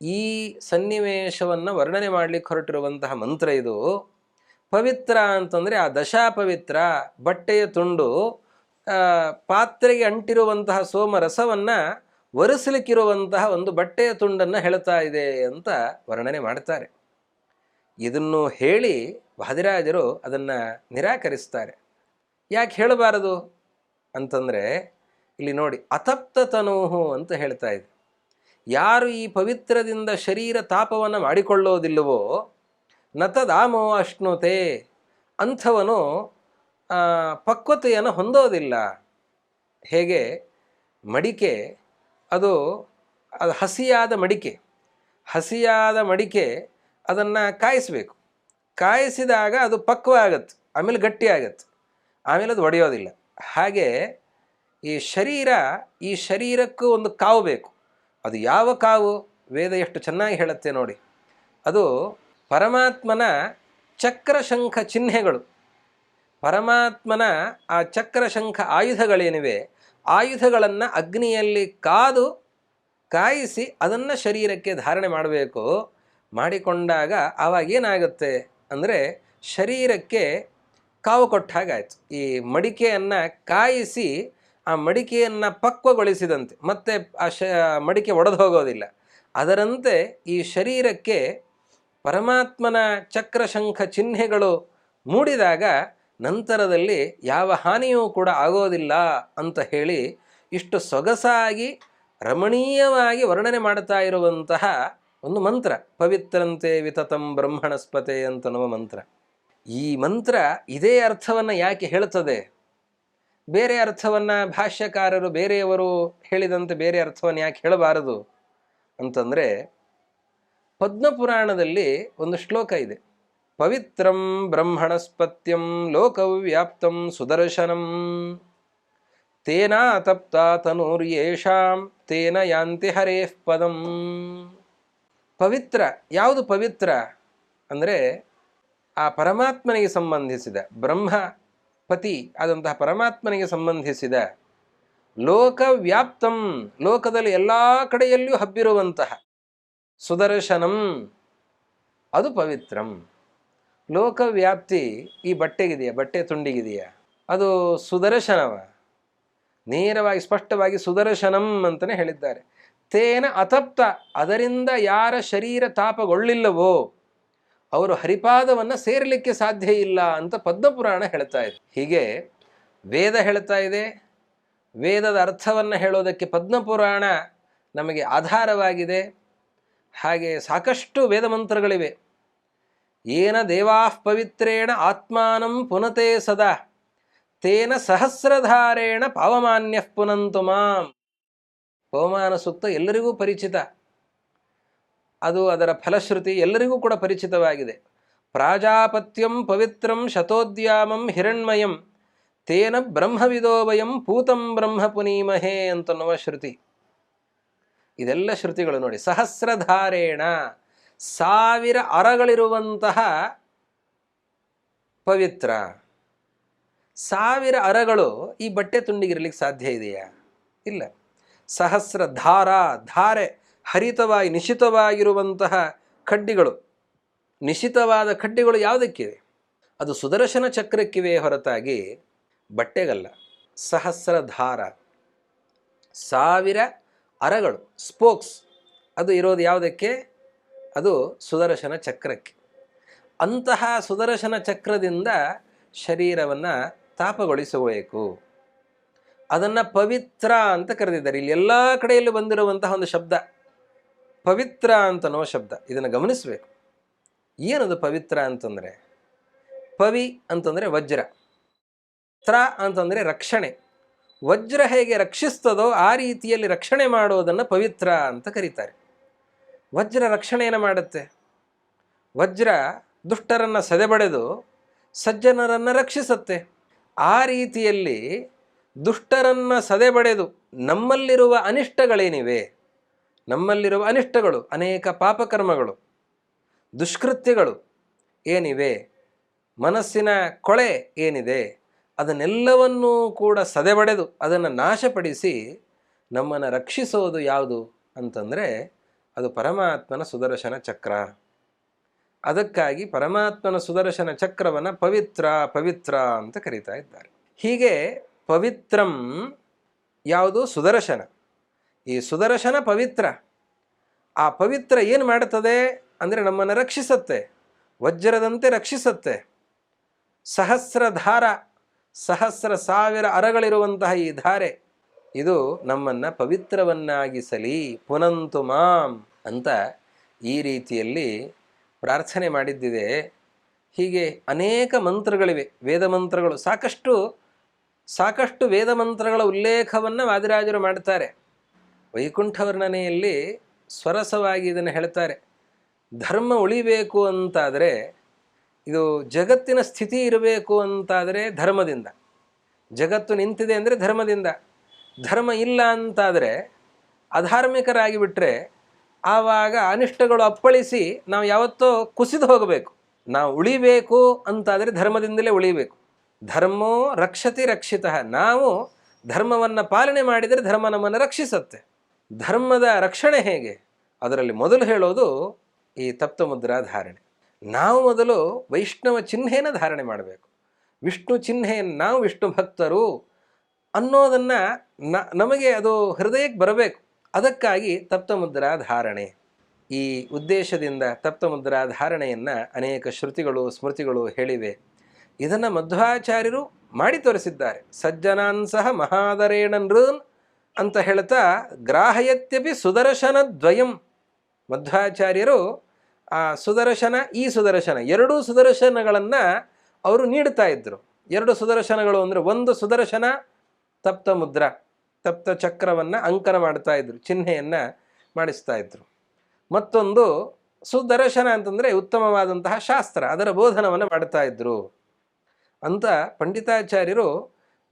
ಈ ಸನ್ನಿವೇಶವನ್ನು ವರ್ಣನೆ ಮಾಡಲಿಕ್ಕೆ ಹೊರಟಿರುವಂತಹ ಮಂತ್ರ ಇದು. ಪವಿತ್ರ ಅಂತಂದರೆ ಆ ದಶಾಪವಿತ್ರ, ಬಟ್ಟೆಯ ತುಂಡು ಪಾತ್ರೆಗೆ ಅಂಟಿರುವಂತಹ ಸೋಮರಸವನ್ನು ಒರೆಸಲಿಕ್ಕಿರುವಂತಹ ಒಂದು ಬಟ್ಟೆಯ ತುಂಡನ್ನು ಹೇಳ್ತಾ ಇದೆ ಅಂತ ವರ್ಣನೆ ಮಾಡ್ತಾರೆ. ಇದನ್ನು ಹೇಳಿ ವಾದಿರಾಜರು ಅದನ್ನು ನಿರಾಕರಿಸ್ತಾರೆ. ಯಾಕೆ ಹೇಳಬಾರದು ಅಂತಂದರೆ, ಇಲ್ಲಿ ನೋಡಿ ಅತಪ್ತ ತನೋಹು ಅಂತ ಹೇಳ್ತಾ ಇದೆ. ಯಾರು ಈ ಪವಿತ್ರದಿಂದ ಶರೀರ ತಾಪವನ್ನು ಮಾಡಿಕೊಳ್ಳೋದಿಲ್ಲವೋ ನತದಾಮೋ ಅಷ್ಣುತೆ ಅಂಥವನು ಪಕ್ವತೆಯನ್ನು ಹೊಂದೋದಿಲ್ಲ. ಹೇಗೆ? ಮಡಿಕೆ, ಅದು ಅದು ಹಸಿಯಾದ ಮಡಿಕೆ. ಹಸಿಯಾದ ಮಡಿಕೆ ಅದನ್ನು ಕಾಯಿಸಬೇಕು. ಕಾಯಿಸಿದಾಗ ಅದು ಪಕ್ವ ಆಗತ್ತೆ, ಆಮೇಲೆ ಗಟ್ಟಿ ಆಗತ್ತೆ, ಆಮೇಲೆ ಅದು ಒಡೆಯೋದಿಲ್ಲ. ಹಾಗೆ ಈ ಶರೀರ, ಈ ಶರೀರಕ್ಕೂ ಒಂದು ಕಾವು ಬೇಕು. ಅದು ಯಾವ ಕಾವು? ವೇದ ಎಷ್ಟು ಚೆನ್ನಾಗಿ ಹೇಳುತ್ತೆ ನೋಡಿ. ಅದು ಪರಮಾತ್ಮನ ಚಕ್ರಶಂಖ ಚಿಹ್ನೆಗಳು. ಪರಮಾತ್ಮನ ಆ ಚಕ್ರಶಂಖ ಆಯುಧಗಳೇನಿವೆ? ಆಯುಧಗಳನ್ನು ಅಗ್ನಿಯಲ್ಲಿ ಕಾದು ಕಾಯಿಸಿ ಅದನ್ನು ಶರೀರಕ್ಕೆ ಧಾರಣೆ ಮಾಡಬೇಕು. ಮಾಡಿಕೊಂಡಾಗ ಆವಾಗೇನಾಗುತ್ತೆ ಅಂದರೆ ಶರೀರಕ್ಕೆ ಕಾವು ಕೊಟ್ಟ ಹಾಗಾಯಿತು. ಈ ಮಡಿಕೆಯನ್ನು ಕಾಯಿಸಿ ಆ ಮಡಿಕೆಯನ್ನು ಪಕ್ವಗೊಳಿಸಿದಂತೆ, ಮತ್ತೆ ಆ ಶ ಮಡಿಕೆ ಒಡೆದು ಹೋಗೋದಿಲ್ಲ. ಅದರಂತೆ ಈ ಶರೀರಕ್ಕೆ ಪರಮಾತ್ಮನ ಚಕ್ರಶಂಖ ಚಿಹ್ನೆಗಳು ಮೂಡಿದಾಗ ನಂತರದಲ್ಲಿ ಯಾವ ಹಾನಿಯೂ ಕೂಡ ಆಗೋದಿಲ್ಲ ಅಂತ ಹೇಳಿ ಇಷ್ಟು ಸೊಗಸಾಗಿ ರಮಣೀಯವಾಗಿ ವರ್ಣನೆ ಮಾಡ್ತಾ ಇರುವಂತಹ ಒಂದು ಮಂತ್ರ, ಪವಿತ್ರಂತೆ ವಿತತಂ ಬ್ರಹ್ಮಣಸ್ಪತೆ ಅಂತನ್ನುವ ಮಂತ್ರ. ಈ ಮಂತ್ರ ಇದೇ ಅರ್ಥವನ್ನು ಯಾಕೆ ಹೇಳ್ತದೆ? ಬೇರೆ ಅರ್ಥವನ್ನು ಭಾಷ್ಯಕಾರರು ಬೇರೆಯವರು ಹೇಳಿದಂತೆ ಬೇರೆ ಅರ್ಥವನ್ನು ಯಾಕೆ ಹೇಳಬಾರದು ಅಂತಂದರೆ ಪದ್ಮಪುರಾಣದಲ್ಲಿ ಒಂದು ಶ್ಲೋಕ ಇದೆ. ಪವಿತ್ರಂ ಬ್ರಹ್ಮಣಸ್ಪತ್ಯಂ ಲೋಕವ್ಯಾಪ್ತಂ ಸುದರ್ಶನಂ. ತೇನಾ ತಪ್ತ ತನೂರ್ಯೇಷಾಂ ತೇನ ಯಾಂತಿ ಪದಂ. ಪವಿತ್ರ, ಯಾವುದು ಪವಿತ್ರ? ಅಂದರೆ ಆ ಪರಮಾತ್ಮನಿಗೆ ಸಂಬಂಧಿಸಿದ ಬ್ರಹ್ಮಪತಿ ಆದಂತಹ ಪರಮಾತ್ಮನಿಗೆ ಸಂಬಂಧಿಸಿದ ಲೋಕವ್ಯಾಪ್ತಂ, ಲೋಕದಲ್ಲಿ ಎಲ್ಲ ಕಡೆಯಲ್ಲಿಯೂ ಹಬ್ಬಿರುವಂತಹ ಸುದರ್ಶನಂ, ಅದು ಪವಿತ್ರಂ. ಲೋಕವ್ಯಾಪ್ತಿ ಈ ಬಟ್ಟೆಗಿದೆಯಾ? ಬಟ್ಟೆ ತುಂಡಿಗಿದೆಯಾ? ಅದು ಸುದರ್ಶನವ? ನೇರವಾಗಿ, ಸ್ಪಷ್ಟವಾಗಿ ಸುದರ್ಶನಂ ಅಂತಲೇ ಹೇಳಿದ್ದಾರೆ. ತೇನ ಅತಪ್ತ, ಅದರಿಂದ ಯಾರ ಶರೀರ ತಾಪಗೊಳ್ಳಿಲ್ಲವೋ? ಅವರು ಹರಿಪಾದವನ್ನು ಸೇರಲಿಕ್ಕೆ ಸಾಧ್ಯ ಇಲ್ಲ ಅಂತ ಪದ್ಮಪುರಾಣ ಹೇಳ್ತಾ ಇದೆ. ಹೀಗೆ ವೇದ ಹೇಳ್ತಾ ಇದೆ. ವೇದದ ಅರ್ಥವನ್ನು ಹೇಳೋದಕ್ಕೆ ಪದ್ಮಪುರಾಣ ನಮಗೆ ಆಧಾರವಾಗಿದೆ. ಹಾಗೆ ಸಾಕಷ್ಟು ವೇದ ಮಂತ್ರಗಳಿವೆ. ಏನ ದೇವಾಃ ಪವಿತ್ರೇಣ ಆತ್ಮಾನಂ ಪುನತೆ ಸದಾ, ತೇನ ಸಹಸ್ರಧಾರೇಣ ಪಾವಮಾನ್ಯ ಪುನಂತು ಮಾಂ. ಪವಮಾನ ಸೂಕ್ತ ಎಲ್ಲರಿಗೂ ಪರಿಚಿತ. ಅದು ಅದರ ಫಲಶ್ರುತಿ ಎಲ್ಲರಿಗೂ ಕೂಡ ಪರಿಚಿತವಾಗಿದೆ. ಪ್ರಾಜಾಪತ್ಯಂ ಪವಿತ್ರಂ ಶತೋದ್ಯಾಮಂ ಹಿರಣ್ಮಯಂ ತೇನ ಬ್ರಹ್ಮವಿದೋವಯಂ ಪೂತಂ ಬ್ರಹ್ಮ ಪುನೀಮಹೇ ಅಂತನ್ನುವ ಶ್ರುತಿ. ಇದೆಲ್ಲ ಶ್ರುತಿಗಳು ನೋಡಿ. ಸಹಸ್ರಧಾರೇಣ, ಸಾವಿರ ಅರಗಳಿರುವಂತಹ ಪವಿತ್ರ. ಸಾವಿರ ಅರಗಳು ಈ ಬಟ್ಟೆ ತುಂಡಿಗಿರಲಿಕ್ಕೆ ಸಾಧ್ಯ ಇದೆಯಾ? ಇಲ್ಲ. ಸಹಸ್ರ ಧಾರ ಧಾರೆ. ಹರಿತವಾಗಿ, ನಿಶಿತವಾಗಿರುವಂತಹ ಕಡ್ಡಿಗಳು ನಿಶಿತವಾದ ಕಡ್ಡಿಗಳು ಯಾವುದಕ್ಕಿವೆ? ಅದು ಸುದರ್ಶನ ಚಕ್ರಕ್ಕಿವೆ ಹೊರತಾಗಿ ಬಟ್ಟೆಗಲ್ಲ, ಸಹಸ್ರಧಾರ, ಸಾವಿರ ಅರಗಳು, ಸ್ಪೋಕ್ಸ್. ಅದು ಇರೋದು ಯಾವುದಕ್ಕೆ? ಅದು ಸುದರ್ಶನ ಚಕ್ರಕ್ಕೆ. ಅಂತಹ ಸುದರ್ಶನ ಚಕ್ರದಿಂದ ಶರೀರವನ್ನು ತಾಪಗೊಳಿಸಬೇಕು. ಅದನ್ನು ಪವಿತ್ರ ಅಂತ ಕರೆದಿದ್ದಾರೆ. ಇಲ್ಲಿ ಎಲ್ಲ ಕಡೆಯಲ್ಲೂ ಬಂದಿರುವಂತಹ ಒಂದು ಶಬ್ದ. ಪವಿತ್ರ ಅಂತನೋ ಶಬ್ದ. ಇದನ್ನು ಗಮನಿಸಬೇಕು. ಏನದು ಪವಿತ್ರ ಅಂತಂದರೆ? ಪವಿ ಅಂತಂದರೆ ವಜ್ರ. ತ್ರ ಅಂತಂದರೆ ರಕ್ಷಣೆ. ವಜ್ರ ಹೇಗೆ ರಕ್ಷಿಸ್ತದೋ ಆ ರೀತಿಯಲ್ಲಿ ರಕ್ಷಣೆ ಮಾಡೋದನ್ನು ಪವಿತ್ರ ಅಂತ ಕರೀತಾರೆ. ವಜ್ರ ರಕ್ಷಣೆಯನ್ನು ಮಾಡುತ್ತೆ? ವಜ್ರ ದುಷ್ಟರನ್ನು ಸದೆಬಡೆದು ಸಜ್ಜನರನ್ನು ರಕ್ಷಿಸುತ್ತೆ. ಆ ರೀತಿಯಲ್ಲಿ ದುಷ್ಟರನ್ನು ಸದೆಬಡೆದು ನಮ್ಮಲ್ಲಿರುವ ಅನಿಷ್ಟಗಳೇನಿವೆ? ನಮ್ಮಲ್ಲಿರುವ ಅನಿಷ್ಟಗಳು, ಅನೇಕ ಪಾಪಕರ್ಮಗಳು, ದುಷ್ಕೃತ್ಯಗಳು ಏನಿವೆ, ಮನಸ್ಸಿನ ಕೊಳೆ ಏನಿದೆ, ಅದನ್ನೆಲ್ಲವನ್ನೂ ಕೂಡ ಸದೆಬಡೆದು ಅದನ್ನು ನಾಶಪಡಿಸಿ ನಮ್ಮನ್ನು ರಕ್ಷಿಸೋದು ಯಾವುದು ಅಂತಂದರೆ ಅದು ಪರಮಾತ್ಮನ ಸುದರ್ಶನ ಚಕ್ರ. ಅದಕ್ಕಾಗಿ ಪರಮಾತ್ಮನ ಸುದರ್ಶನ ಚಕ್ರವನ್ನು ಪವಿತ್ರ ಪವಿತ್ರ ಅಂತ ಕರೀತಾ ಇದ್ದಾರೆ. ಹೀಗೆ ಪವಿತ್ರಂ ಯಾವುದು? ಸುದರ್ಶನ. ಈ ಸುದರ್ಶನ ಪವಿತ್ರ. ಆ ಪವಿತ್ರ ಏನು ಮಾಡುತ್ತದೆ ಅಂದರೆ ನಮ್ಮನ್ನು ರಕ್ಷಿಸುತ್ತೆ. ವಜ್ರದಂತೆ ರಕ್ಷಿಸುತ್ತೆ. ಸಹಸ್ರ ಧಾರ ಸಹಸ್ರ ಸಾವಿರ ಅರಗಳಿರುವಂತಹ ಈ ಧಾರೆ, ಇದು ನಮ್ಮನ್ನು ಪವಿತ್ರವನ್ನಾಗಿಸಲಿ. ಪುನಂತು ಮಾಂ ಅಂತ ಈ ರೀತಿಯಲ್ಲಿ ಪ್ರಾರ್ಥನೆ ಮಾಡಿದ್ದಿದೆ. ಹೀಗೆ ಅನೇಕ ಮಂತ್ರಗಳಿವೆ. ವೇದ ಮಂತ್ರಗಳು ಸಾಕಷ್ಟು ಸಾಕಷ್ಟು ವೇದ ಮಂತ್ರಗಳ ಉಲ್ಲೇಖವನ್ನು ವಾದಿರಾಜರು ಮಾಡ್ತಾರೆ. ವೈಕುಂಠ ವರ್ಣನೆಯಲ್ಲಿ ಸ್ವರಸವಾಗಿ ಇದನ್ನು ಹೇಳ್ತಾರೆ. ಧರ್ಮ ಉಳಿಬೇಕು ಅಂತಾದರೆ, ಇದು ಜಗತ್ತಿನ ಸ್ಥಿತಿ ಇರಬೇಕು ಅಂತಾದರೆ ಧರ್ಮದಿಂದ. ಜಗತ್ತು ನಿಂತಿದೆ ಅಂದರೆ ಧರ್ಮದಿಂದ. ಧರ್ಮ ಇಲ್ಲ ಅಂತಾದರೆ ಅಧಾರ್ಮಿಕರಾಗಿ ಬಿಟ್ಟರೆ ಆವಾಗ ಅನಿಷ್ಟಗಳು ಅಪ್ಪಳಿಸಿ ನಾವು ಯಾವತ್ತೋ ಕುಸಿದು ಹೋಗಬೇಕು. ನಾವು ಉಳಿಬೇಕು ಅಂತಾದರೆ ಧರ್ಮದಿಂದಲೇ ಉಳಿಬೇಕು. ಧರ್ಮೋ ರಕ್ಷತಿ ರಕ್ಷಿತ. ನಾವು ಧರ್ಮವನ್ನು ಪಾಲನೆ ಮಾಡಿದರೆ ಧರ್ಮ ನಮ್ಮನ್ನು ರಕ್ಷಿಸುತ್ತೆ. ಧರ್ಮದ ರಕ್ಷಣೆ ಹೇಗೆ? ಅದರಲ್ಲಿ ಮೊದಲು ಹೇಳೋದು ಈ ತಪ್ತಮುದ್ರಾ ಧಾರಣೆ. ನಾವು ಮೊದಲು ವೈಷ್ಣವ ಚಿಹ್ನೆಯನ್ನು ಧಾರಣೆ ಮಾಡಬೇಕು. ವಿಷ್ಣು ಚಿಹ್ನೆಯನ್ನು ನಾವು ವಿಷ್ಣು ಭಕ್ತರು ಅನ್ನೋದನ್ನು ನಮಗೆ ಅದು ಹೃದಯಕ್ಕೆ ಬರಬೇಕು. ಅದಕ್ಕಾಗಿ ತಪ್ತಮುದ್ರಾ ಧಾರಣೆ. ಈ ಉದ್ದೇಶದಿಂದ ತಪ್ತಮುದ್ರಾ ಧಾರಣೆಯನ್ನು ಅನೇಕ ಶ್ರುತಿಗಳು, ಸ್ಮೃತಿಗಳು ಹೇಳಿವೆ. ಇದನ್ನು ಮಧ್ವಾಚಾರ್ಯರು ಮಾಡಿ ತೋರಿಸಿದ್ದಾರೆ. ಸಜ್ಜನಾನ್ ಸಹ ಮಹಾದರೇಣ ನೃನ್ ಅಂತ ಹೇಳ್ತಾ ಗ್ರಾಹಯತ್ಯಪಿ ಸುದರ್ಶನ ದ್ವಯಂ ಮಧ್ವಾಚಾರ್ಯರು, ಆ ಸುದರ್ಶನ, ಈ ಸುದರ್ಶನ, ಎರಡೂ ಸುದರ್ಶನಗಳನ್ನು ಅವರು ನೀಡ್ತಾ ಇದ್ದರು ಎರಡು ಸುದರ್ಶನಗಳು ಅಂದರೆ ಒಂದು ಸುದರ್ಶನ, ತಪ್ತ ಮುದ್ರ, ತಪ್ತ ಚಕ್ರವನ್ನು ಅಂಕನ ಮಾಡ್ತಾ ಇದ್ರು, ಚಿಹ್ನೆಯನ್ನು ಮಾಡಿಸ್ತಾ ಇದ್ರು. ಮತ್ತೊಂದು ಸುದರ್ಶನ ಅಂತಂದರೆ ಉತ್ತಮವಾದಂತಹ ಶಾಸ್ತ್ರ, ಅದರ ಬೋಧನವನ್ನು ಮಾಡ್ತಾ ಇದ್ರು ಅಂತ ಪಂಡಿತಾಚಾರ್ಯರು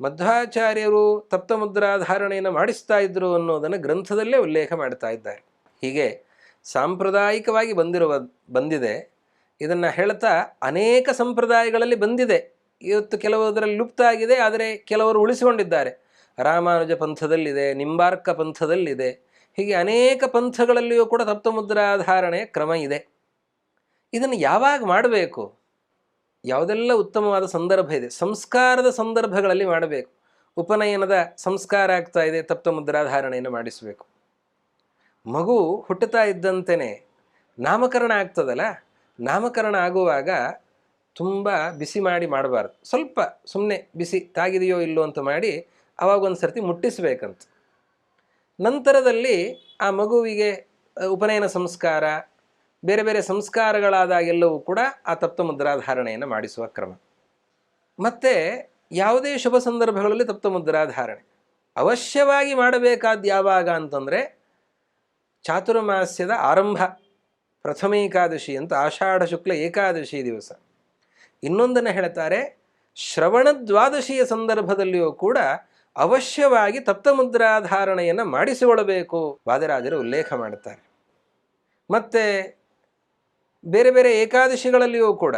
ಮಧ್ವಾಚಾರ್ಯರು ತಪ್ತಮುದ್ರಾಧಾರಣೆಯನ್ನು ಮಾಡಿಸ್ತಾ ಇದ್ರು ಅನ್ನೋದನ್ನು ಗ್ರಂಥದಲ್ಲೇ ಉಲ್ಲೇಖ ಮಾಡ್ತಾ ಇದ್ದಾರೆ. ಹೀಗೆ ಸಾಂಪ್ರದಾಯಿಕವಾಗಿ ಬಂದಿರುವ, ಬಂದಿದೆ. ಇದನ್ನು ಹೇಳ್ತಾ ಅನೇಕ ಸಂಪ್ರದಾಯಗಳಲ್ಲಿ ಬಂದಿದೆ. ಇವತ್ತು ಕೆಲವುದರಲ್ಲಿ ಲುಪ್ತ ಆಗಿದೆ, ಆದರೆ ಕೆಲವರು ಉಳಿಸಿಕೊಂಡಿದ್ದಾರೆ. ರಾಮಾನುಜ ಪಂಥದಲ್ಲಿದೆ, ನಿಂಬಾರ್ಕ ಪಂಥದಲ್ಲಿದೆ. ಹೀಗೆ ಅನೇಕ ಪಂಥಗಳಲ್ಲಿಯೂ ಕೂಡ ತಪ್ತಮುದ್ರಾಧಾರಣೆಯ ಕ್ರಮ ಇದೆ. ಇದನ್ನು ಯಾವಾಗ ಮಾಡಬೇಕು? ಯಾವುದೆಲ್ಲ ಉತ್ತಮವಾದ ಸಂದರ್ಭ ಇದೆ, ಸಂಸ್ಕಾರದ ಸಂದರ್ಭಗಳಲ್ಲಿ ಮಾಡಬೇಕು. ಉಪನಯನದ ಸಂಸ್ಕಾರ ಆಗ್ತಾ ಇದೆ ತಪ್ತ ಮುದ್ರಾಧಾರಣೆಯನ್ನು ಮಾಡಿಸಬೇಕು. ಮಗು ಹುಟ್ಟುತ್ತಾ ಇದ್ದಂತೆಯೇ ನಾಮಕರಣ ಆಗ್ತದಲ್ಲ, ನಾಮಕರಣ ಆಗುವಾಗ ತುಂಬ ಬಿಸಿ ಮಾಡಿ ಮಾಡಬಾರ್ದು. ಸ್ವಲ್ಪ ಸುಮ್ಮನೆ ಬಿಸಿ ತಾಗಿದೆಯೋ ಇಲ್ಲೋ ಅಂತ ಮಾಡಿ ಅವಾಗ ಒಂದು ಸರ್ತಿ ಮುಟ್ಟಿಸ್ಬೇಕಂತ. ನಂತರದಲ್ಲಿ ಆ ಮಗುವಿಗೆ ಉಪನಯನ ಸಂಸ್ಕಾರ ಬೇರೆ ಬೇರೆ ಸಂಸ್ಕಾರಗಳಾದಾಗೆಲ್ಲವೂ ಕೂಡ ಆ ತಪ್ತ ಮುದ್ರಾಧಾರಣೆಯನ್ನು ಮಾಡಿಸುವ ಕ್ರಮ. ಮತ್ತು ಯಾವುದೇ ಶುಭ ಸಂದರ್ಭಗಳಲ್ಲಿ ತಪ್ತ ಮುದ್ರಾಧಾರಣೆ ಅವಶ್ಯವಾಗಿ ಮಾಡಬೇಕಾದ ಯಾವಾಗ ಅಂತಂದರೆ ಚಾತುರ್ಮಾಸ್ಯದ ಆರಂಭ ಪ್ರಥಮ ಏಕಾದಶಿ ಅಂತ ಆಷಾಢ ಶುಕ್ಲ ಏಕಾದಶಿ ದಿವಸ. ಇನ್ನೊಂದನ್ನು ಹೇಳ್ತಾರೆ, ಶ್ರವಣ ದ್ವಾದಶಿಯ ಸಂದರ್ಭದಲ್ಲಿಯೂ ಕೂಡ ಅವಶ್ಯವಾಗಿ ತಪ್ತಮುದ್ರಾಧಾರಣೆಯನ್ನು ಮಾಡಿಸಿಕೊಳ್ಳಬೇಕು ವಾದರಾಜರು ಉಲ್ಲೇಖ ಮಾಡುತ್ತಾರೆ ಮತ್ತು ಬೇರೆ ಬೇರೆ ಏಕಾದಶಿಗಳಲ್ಲಿಯೂ ಕೂಡ.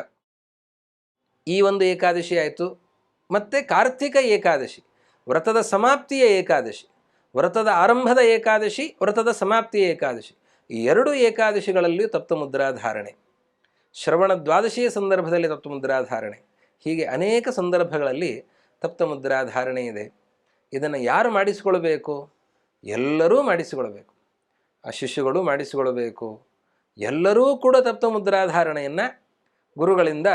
ಈ ಒಂದು ಏಕಾದಶಿ ಆಯಿತು. ಮತ್ತು ಕಾರ್ತಿಕ ಏಕಾದಶಿ, ವ್ರತದ ಸಮಾಪ್ತಿಯ ಏಕಾದಶಿ, ವ್ರತದ ಆರಂಭದ ಏಕಾದಶಿ, ವ್ರತದ ಸಮಾಪ್ತಿಯ ಏಕಾದಶಿ ಎರಡು ಏಕಾದಶಿಗಳಲ್ಲಿಯೂ ತಪ್ತಮುದ್ರಾಧಾರಣೆ ಶ್ರವಣ ದ್ವಾದಶಿಯ ಸಂದರ್ಭದಲ್ಲಿ ತಪ್ತಮುದ್ರಾಧಾರಣೆ ಹೀಗೆ ಅನೇಕ ಸಂದರ್ಭಗಳಲ್ಲಿ ತಪ್ತಮುದ್ರಾಧಾರಣೆ ಇದೆ. ಇದನ್ನು ಯಾರು ಮಾಡಿಸಿಕೊಳ್ಬೇಕು? ಎಲ್ಲರೂ ಮಾಡಿಸಿಕೊಳ್ಬೇಕು. ಆ ಶಿಶುಗಳು ಮಾಡಿಸಿಕೊಳ್ಬೇಕು. ಎಲ್ಲರೂ ಕೂಡ ತಪ್ತಮುದ್ರಾಧಾರಣೆಯನ್ನು ಗುರುಗಳಿಂದ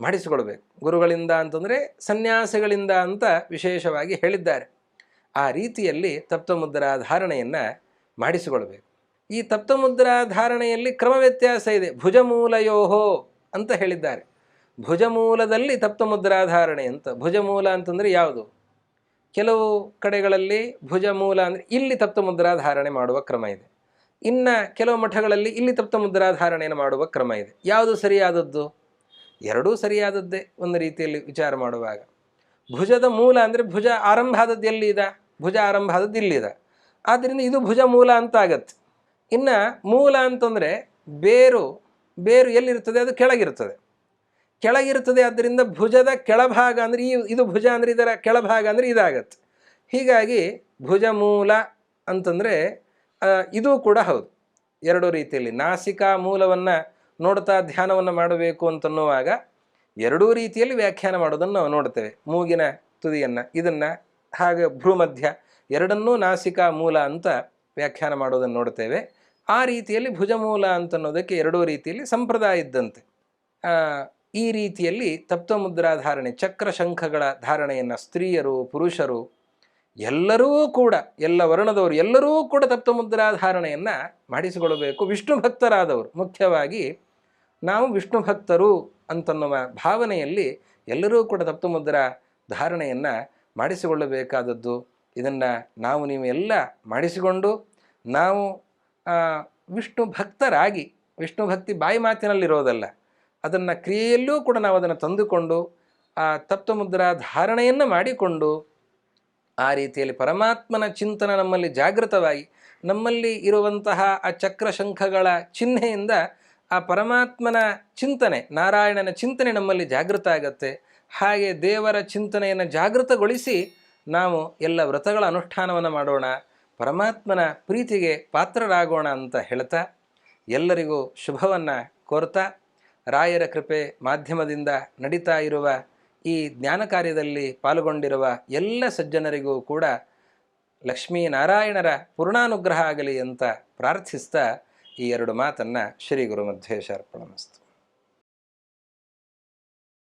ಮಾಡಿಸಿಕೊಳ್ಬೇಕು. ಗುರುಗಳಿಂದ ಅಂತಂದರೆ ಸನ್ಯಾಸಿಗಳಿಂದ ಅಂತ ವಿಶೇಷವಾಗಿ ಹೇಳಿದ್ದಾರೆ. ಆ ರೀತಿಯಲ್ಲಿ ತಪ್ತಮುದ್ರಾಧಾರಣೆಯನ್ನು ಮಾಡಿಸಿಕೊಳ್ಬೇಕು. ಈ ತಪ್ತಮುದ್ರಾಧಾರಣೆಯಲ್ಲಿ ಕ್ರಮ ವ್ಯತ್ಯಾಸ ಇದೆ. ಭುಜಮೂಲಯೋಹೋ ಅಂತ ಹೇಳಿದ್ದಾರೆ. ಭುಜಮೂಲದಲ್ಲಿ ತಪ್ತಮುದ್ರಾಧಾರಣೆ ಅಂತ. ಭುಜಮೂಲ ಅಂತಂದರೆ ಯಾವುದು? ಕೆಲವು ಕಡೆಗಳಲ್ಲಿ ಭುಜಮೂಲ ಅಂದರೆ ಇಲ್ಲಿ ತಪ್ತಮುದ್ರಾಧಾರಣೆ ಮಾಡುವ ಕ್ರಮ ಇದೆ. ಇನ್ನು ಕೆಲವು ಮಠಗಳಲ್ಲಿ ಇಲ್ಲಿ ತಪ್ತಮುದ್ರಾಧಾರಣೆಯನ್ನು ಮಾಡುವ ಕ್ರಮ ಇದೆ. ಯಾವುದು ಸರಿಯಾದದ್ದು? ಎರಡೂ ಸರಿಯಾದದ್ದೇ ಒಂದು ರೀತಿಯಲ್ಲಿ ವಿಚಾರ ಮಾಡುವಾಗ. ಭುಜದ ಮೂಲ ಅಂದರೆ ಭುಜ ಆರಂಭ ಆದದ್ದು ಎಲ್ಲಿದೆ? ಭುಜ ಆರಂಭ ಆದದ್ದು ಇಲ್ಲಿದೆ. ಆದ್ದರಿಂದ ಇದು ಭುಜ ಮೂಲ ಅಂತ ಆಗತ್ತೆ ಇನ್ನು ಮೂಲ ಅಂತಂದರೆ ಬೇರು ಬೇರು ಎಲ್ಲಿರ್ತದೆ ಅದು ಕೆಳಗಿರ್ತದೆ ಕೆಳಗಿರ್ತದೆ ಆದ್ದರಿಂದ ಭುಜದ ಕೆಳಭಾಗ ಅಂದರೆ ಈ, ಇದು ಭುಜ ಅಂದರೆ ಇದರ ಕೆಳಭಾಗ ಅಂದರೆ ಇದಾಗತ್ತೆ. ಹೀಗಾಗಿ ಭುಜ ಮೂಲ ಅಂತಂದರೆ ಇದೂ ಕೂಡ ಹೌದು. ಎರಡು ರೀತಿಯಲ್ಲಿ ನಾಸಿಕಾ ಮೂಲವನ್ನು ನೋಡ್ತಾ ಧ್ಯಾನವನ್ನು ಮಾಡಬೇಕು ಅಂತನ್ನುವಾಗ ಎರಡೂ ರೀತಿಯಲ್ಲಿ ವ್ಯಾಖ್ಯಾನ ಮಾಡೋದನ್ನು ನಾವು ನೋಡ್ತೇವೆ. ಮೂಗಿನ ತುದಿಯನ್ನು, ಇದನ್ನು ಹಾಗೆ ಭ್ರೂಮಧ್ಯ ಎರಡನ್ನೂ ನಾಸಿಕಾ ಮೂಲ ಅಂತ ವ್ಯಾಖ್ಯಾನ ಮಾಡೋದನ್ನು ನೋಡ್ತೇವೆ. ಆ ರೀತಿಯಲ್ಲಿ ಭುಜಮೂಲ ಅಂತನ್ನೋದಕ್ಕೆ ಎರಡೂ ರೀತಿಯಲ್ಲಿ ಸಂಪ್ರದಾಯ ಇದ್ದಂತೆ. ಈ ರೀತಿಯಲ್ಲಿ ತಪ್ತಮುದ್ರಾಧಾರಣೆ ಚಕ್ರ ಶಂಖಗಳ ಧಾರಣೆಯನ್ನು ಸ್ತ್ರೀಯರು, ಪುರುಷರು ಎಲ್ಲರೂ ಕೂಡ, ಎಲ್ಲ ವರ್ಣದವರು ಎಲ್ಲರೂ ಕೂಡ ತಪ್ತಮುದ್ರಾಧಾರಣೆಯನ್ನು ಮಾಡಿಸಿಕೊಳ್ಳಬೇಕು. ವಿಷ್ಣು ಭಕ್ತರಾದವರು. ಮುಖ್ಯವಾಗಿ ನಾವು ವಿಷ್ಣು ಭಕ್ತರು ಅಂತನ್ನುವ ಭಾವನೆಯಲ್ಲಿ ಎಲ್ಲರೂ ಕೂಡ ತಪ್ತಮುದ್ರಾ ಧಾರಣೆಯನ್ನು ಮಾಡಿಸಿಕೊಳ್ಳಬೇಕಾದದ್ದು. ಇದನ್ನು ನಾವು ನೀವು ಎಲ್ಲ ಮಾಡಿಸಿಕೊಂಡು, ನಾವು ವಿಷ್ಣು ಭಕ್ತರಾಗಿ, ವಿಷ್ಣು ಭಕ್ತಿ ಬಾಯಿ ಮಾತಿನಲ್ಲಿರೋದಲ್ಲ, ಅದನ್ನು ಕ್ರಿಯೆಯಲ್ಲೂ ಕೂಡ ನಾವು ಅದನ್ನು ತಂದುಕೊಂಡು, ಆ ತಪ್ತಮುದ್ರಾ ಧಾರಣೆಯನ್ನು ಮಾಡಿಕೊಂಡು ಆ ರೀತಿಯಲ್ಲಿ ಪರಮಾತ್ಮನ ಚಿಂತನೆ ನಮ್ಮಲ್ಲಿ ಜಾಗೃತವಾಗಿ, ನಮ್ಮಲ್ಲಿ ಇರುವಂತಹ ಆ ಚಕ್ರಶಂಖಗಳ ಚಿಹ್ನೆಯಿಂದ ಆ ಪರಮಾತ್ಮನ ಚಿಂತನೆ, ನಾರಾಯಣನ ಚಿಂತನೆ ನಮ್ಮಲ್ಲಿ ಜಾಗೃತ ಆಗತ್ತೆ. ಹಾಗೆ ದೇವರ ಚಿಂತನೆಯನ್ನು ಜಾಗೃತಗೊಳಿಸಿ ನಾವು ಎಲ್ಲ ವ್ರತಗಳ ಅನುಷ್ಠಾನವನ್ನು ಮಾಡೋಣ, ಪರಮಾತ್ಮನ ಪ್ರೀತಿಗೆ ಪಾತ್ರರಾಗೋಣ ಅಂತ ಹೇಳ್ತಾ, ಎಲ್ಲರಿಗೂ ಶುಭವನ್ನು ಕೋರ್ತಾ, ರಾಯರ ಕೃಪೆ ಮಾಧ್ಯಮದಿಂದ ನಡೀತಾ ಇರುವ ಈ ಜ್ಞಾನ ಕಾರ್ಯದಲ್ಲಿ ಪಾಲ್ಗೊಂಡಿರುವ ಎಲ್ಲ ಸಜ್ಜನರಿಗೂ ಕೂಡ ಲಕ್ಷ್ಮೀನಾರಾಯಣರ ಪೂರ್ಣಾನುಗ್ರಹ ಆಗಲಿ ಅಂತ ಪ್ರಾರ್ಥಿಸ್ತಾ ಈ ಎರಡು ಮಾತನ್ನು ಶ್ರೀ ಗುರುಮಧ್ವೇಶ ಅರ್ಪಣಮಸ್ತು